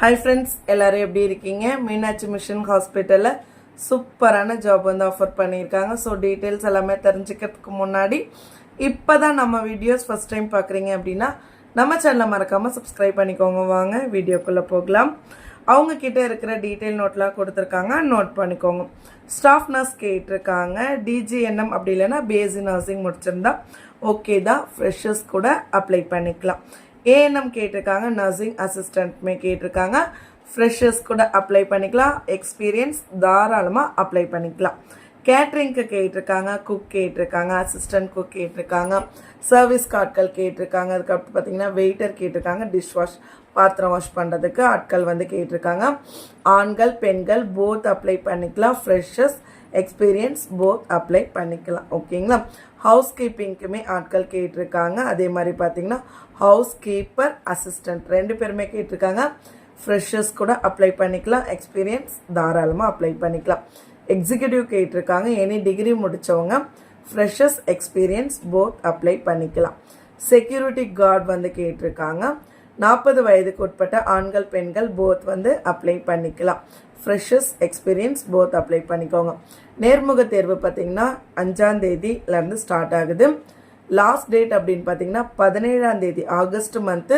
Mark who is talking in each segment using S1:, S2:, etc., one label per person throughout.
S1: Hi friends எல்லோரும் எப்படி இருக்கீங்க? மீனாட்சி மிஷன் ஹாஸ்பிட்டலில் சூப்பரான ஜாப் வந்து ஆஃபர் பண்ணியிருக்காங்க. ஸோ டீட்டெயில்ஸ் எல்லாமே தெரிஞ்சுக்கிறதுக்கு முன்னாடி இப்போ தான் நம்ம வீடியோஸ் ஃபஸ்ட் டைம் பார்க்குறீங்க அப்படின்னா நம்ம சேனலை மறக்காமல் சப்ஸ்கிரைப் பண்ணிக்கோங்க. வாங்க வீடியோக்குள்ளே போகலாம். அவங்கக்கிட்ட இருக்கிற டீட்டெயில் நோட்லாம் கொடுத்துருக்காங்க. நோட் பண்ணிக்கோங்க. ஸ்டாஃப் நர்ஸ் கேட்டிருக்காங்க. டிஜிஎன்எம் அப்படி இல்லைன்னா பிஎஸ்சி நர்சிங் முடிச்சிருந்தா ஓகே தான். ஃப்ரெஷர்ஸ் கூட அப்ளை பண்ணிக்கலாம். ஏஎன்எம் கேட்டிருக்காங்க நர்சிங் அசிஸ்டன்ட்மே கேட்டிருக்காங்க. ஃப்ரெஷர்ஸ் கூட அப்ளை பண்ணிக்கலாம். எக்ஸ்பீரியன்ஸ் தாராளமாக அப்ளை பண்ணிக்கலாம். கேட்ரிங்க்கு கேட்டிருக்காங்க குக் கேட்டிருக்காங்க அசிஸ்டன்ட் குக் கேட்டிருக்காங்க. சர்வீஸ் கார்ட்கள் கேட்டிருக்காங்க. அதுக்கப்புறம் பார்த்தீங்கன்னா வெயிட்டர் கேட்டிருக்காங்க டிஷ் வாஷ் பாத்திரம் வாஷ் பண்ணுறதுக்கு ஆட்கள் வந்து கேட்டிருக்காங்க. ஆண்கள் பெண்கள் போத் அப்ளை பண்ணிக்கலாம். ஃப்ரெஷர்ஸ் எக்ஸ்பீரியன்ஸ் போத் அப்ளை பண்ணிக்கலாம் ஓகேங்களா ஹவுஸ் கீப்பிங்க்குமே ஆட்கள் கேட்டிருக்காங்க. அதே மாதிரி பார்த்தீங்கன்னா ஹவுஸ் கீப்பர் அசிஸ்டன்ட் ரெண்டு பேருமே கேட்டிருக்காங்க. ஃப்ரெஷர்ஸ் கூட அப்ளை பண்ணிக்கலாம். எக்ஸ்பீரியன்ஸ் தாராளமாக அப்ளை பண்ணிக்கலாம். எக்ஸிக்யூட்டிவ் கேட்டிருக்காங்க. எனி டிகிரி முடித்தவங்க ஃப்ரெஷர்ஸ் எக்ஸ்பீரியன்ஸ் போத் அப்ளை பண்ணிக்கலாம். செக்யூரிட்டி கார்டு வந்து கேட்டிருக்காங்க. நாற்பது வயதுக்கு உட்பட்ட ஆண்கள் பெண்கள் போத் வந்து அப்ளை பண்ணிக்கலாம். ஃப்ரெஷஸ் எக்ஸ்பீரியன்ஸ் போத் அப்ளை பண்ணிக்கோங்க. நேர்முக தேர்வு பார்த்தீங்கன்னா அஞ்சாம் தேதியிலேருந்து ஸ்டார்ட் ஆகுது. லாஸ்ட் டேட் அப்படின்னு பார்த்தீங்கன்னா பதினேழாம் தேதி ஆகஸ்ட் மந்த்து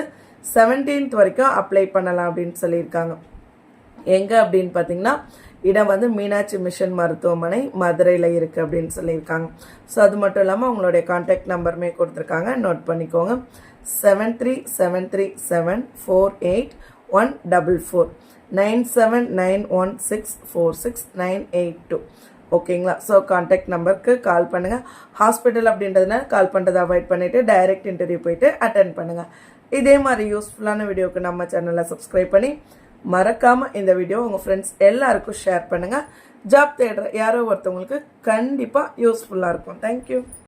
S1: செவன்டீன்த் வரைக்கும் அப்ளை பண்ணலாம் அப்படின்னு சொல்லியிருக்காங்க. எங்கே அப்படின்னு பார்த்தீங்கன்னா இடம் வந்து மீனாட்சி மிஷன் மருத்துவமனை மதுரையில் இருக்குது அப்படின்னு சொல்லியிருக்காங்க. ஸோ அது மட்டும் இல்லாமல் உங்களுடைய கான்டாக்ட் நம்பருமே கொடுத்துருக்காங்க. நோட் பண்ணிக்கோங்க. Seven three seven three seven four eight one double four nine seven nine one six four six nine eight two ஓகேங்களா ஸோ கான்டாக்ட் நம்பருக்கு கால் பண்ணுங்கள் ஹாஸ்பிட்டல் அப்படின்றதுனால கால் பண்ணுறதை அவாய்ட் பண்ணிவிட்டு டைரக்ட் இன்டர்வியூ போயிட்டு அட்டன் பண்ணுங்கள் இதே மாதிரி யூஸ்ஃபுல்லான வீடியோக்கு நம்ம சேனலை சப்ஸ்கிரைப் பண்ணி மறக்காமல் இந்த வீடியோ உங்கள் ஃப்ரெண்ட்ஸ் எல்லாருக்கும் ஷேர் பண்ணுங்கள் ஜாப் தேடுற யாரோ ஒருத்தவங்களுக்கு கண்டிப்பாக யூஸ்ஃபுல்லாக இருக்கும். தேங்க்யூ